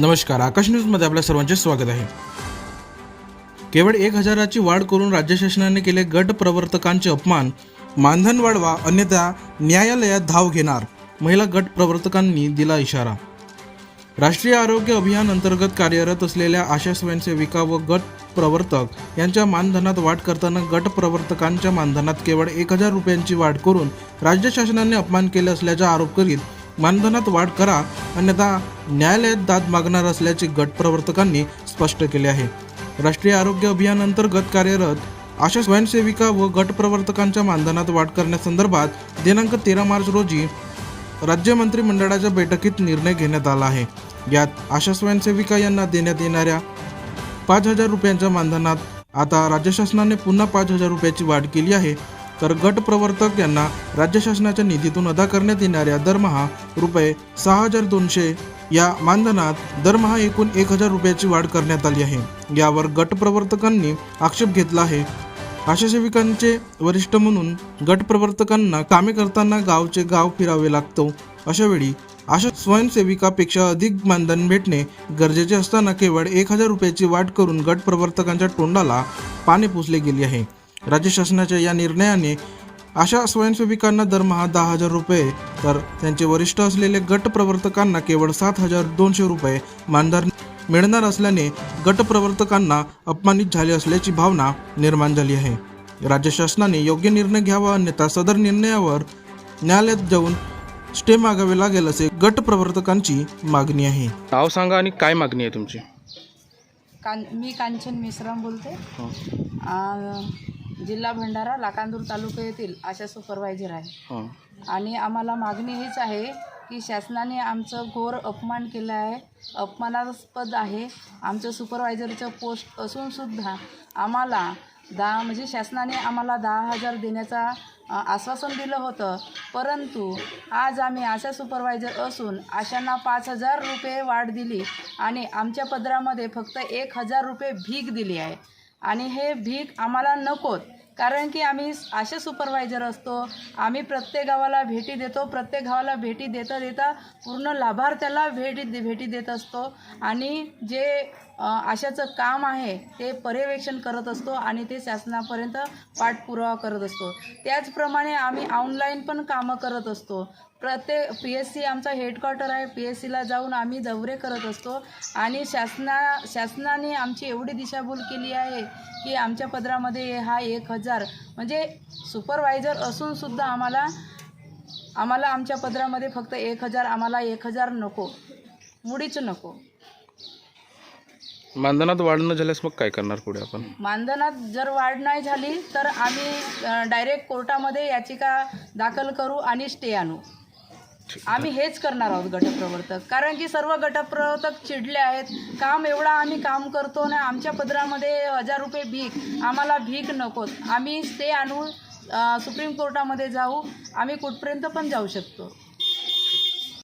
नमस्कार आकाश न्यूजमध्ये आपल्या सर्वांचे स्वागत आहे. केवळ एक हजाराची वाढ करून राज्य शासनाने केले गट प्रवर्तकांचे अपमान मानधन वाढवा अन्यथा न्यायालयात धाव घेणार महिला गट प्रवर्तकांनी दिला इशारा. राष्ट्रीय आरोग्य अभियान अंतर्गत कार्यरत असलेल्या आशा स्वयंसेविका व गट प्रवर्तक यांच्या मानधनात वाढ करताना गट प्रवर्तकांच्या मानधनात केवळ एक हजार रुपयांची वाढ करून राज्य शासनाने अपमान केले असल्याचा आरोप करीत मानधनात वाढ करा अन्यथा न्यायालयात दाद मागणार असल्याचे गट प्रवर्तकांनी स्पष्ट केले आहे. राष्ट्रीय आरोग्य अभियान अंतर्गत कार्यरत आशा स्वयंसेविका व गट प्रवर्तकांच्या मानधनात वाढ करण्यासंदर्भात दिनांक तेरा मार्च रोजी राज्य मंत्रिमंडळाच्या बैठकीत निर्णय घेण्यात आला आहे. यात आशा स्वयंसेविका यांना देण्यात येणाऱ्या पाच हजार रुपयांच्या मानधनात आता राज्य शासनाने पुन्हा पाच हजार रुपयाची वाढ केली आहे तर गट प्रवर्तक यांना राज्य शासनाच्या निधीतून अदा करण्यात येणाऱ्या दरमहा रुपये सहा हजार दोनशे या मानधनात दरमहा एकूण एक हजार रुपयाची वाढ करण्यात आली आहे. यावर गट प्रवर्तकांनी आक्षेप घेतला आहे. आशा सेविकांचे वरिष्ठ म्हणून गट प्रवर्तकांना कामे करताना गावचे गाव फिरावे लागतो. अशा वेळी आशा स्वयंसेविकापेक्षा अधिक मानधन भेटणे गरजेचे असताना केवळ एक हजार रुपयाची वाढ करून गट प्रवर्तकांच्या तोंडाला पाणी पुसले गेले आहे. राज्य शासनाच्या या निर्णयाने अशा स्वयंसेविकांना दरमहा दहा हजार रुपये तर त्यांचे वरिष्ठ असलेले गट प्रवर्तकांना केवळ सात हजार दोनशे रुपये मानधन मिळणार असल्याने गट प्रवर्तकांना अपमानित झाले असल्याची भावना निर्माण झाली आहे. राज्य शासनाने योग्य निर्णय घ्यावा अन्यथा सदर निर्णयावर न्यायालयात जाऊन स्टे मागावे लागेल असे गट प्रवर्तकांची मागणी आहे. नाव सांगा आणि काय मागणी आहे तुमची? कां मी कांचन मिश्राम बोलते. आ, जिल्हा भंडारा लाकांदूर तालुका येथील आशा सुपरवायझर आहे. आणि आम्हाला मागणी हीच आहे की शासनाने आमचं घोर अपमान केलं आहे. अपमानास्पद आहे. आमचं सुपरवायझरचं पोस्ट असूनसुद्धा आम्हाला दहा म्हणजे शासनाने आम्हाला दहा हजार देण्याचा आश्वासन दिलं होतं. परंतु आज आम्ही आशा सुपरवायझर असून आशांना पाच हजार रुपये वाढ दिली आणि आमच्या पदरामध्ये फक्त एक हजार रुपये भीक दिली आहे. आणि हे भीक आम्हाला नकोत. कारण की आम्ही असे सुपरवायझर असतो आम्ही प्रत्येक गावाला भेटी देतो प्रत्येक गावाला भेटी देता देता पूर्ण लाभार्थ्याला भेटी भेटी देत असतो. आणि जे अशाचं काम आहे ते पर्यवेक्षण करत असतो आणि ते शासनापर्यंत पाठपुरावा करत असतो. त्याचप्रमाणे आम्ही ऑनलाईन पण कामं करत असतो. प्रत्येक पी एस सी आमचा हेडक्वार्टर आहे पी एस सीला जाऊन आम्ही दौरे करत असतो आणि शासना शासनाने आमची एवढी दिशाभूल केली आहे की आमच्या पदरामध्ये हा एक हजार म्हणजे सुपरवायझर असूनसुद्धा आम्हाला आम्हाला आमच्या पदरामध्ये फक्त एक हजार आम्हाला एक हजार नको. मुळीच नको. मानधनात वाढ न झाल्यास मग काय करणार पुढे आपण? मानधनात जर वाढ नाही झाली तर आम्ही डायरेक्ट कोर्टामध्ये याचिका दाखल करू आणि स्टे आणू. आम्ही हेच करणार आहोत गटप्रवर्तक. कारण की सर्व गटप्रवर्तक चिडले आहेत. काम एवढा आम्ही काम करतो ना आमच्या पदरामध्ये हजार रुपये भीक. आम्हाला भीक नकोत. आम्ही स्टे आणू सुप्रीम कोर्टामध्ये जाऊ. आम्ही कुठपर्यंत पण जाऊ शकतो.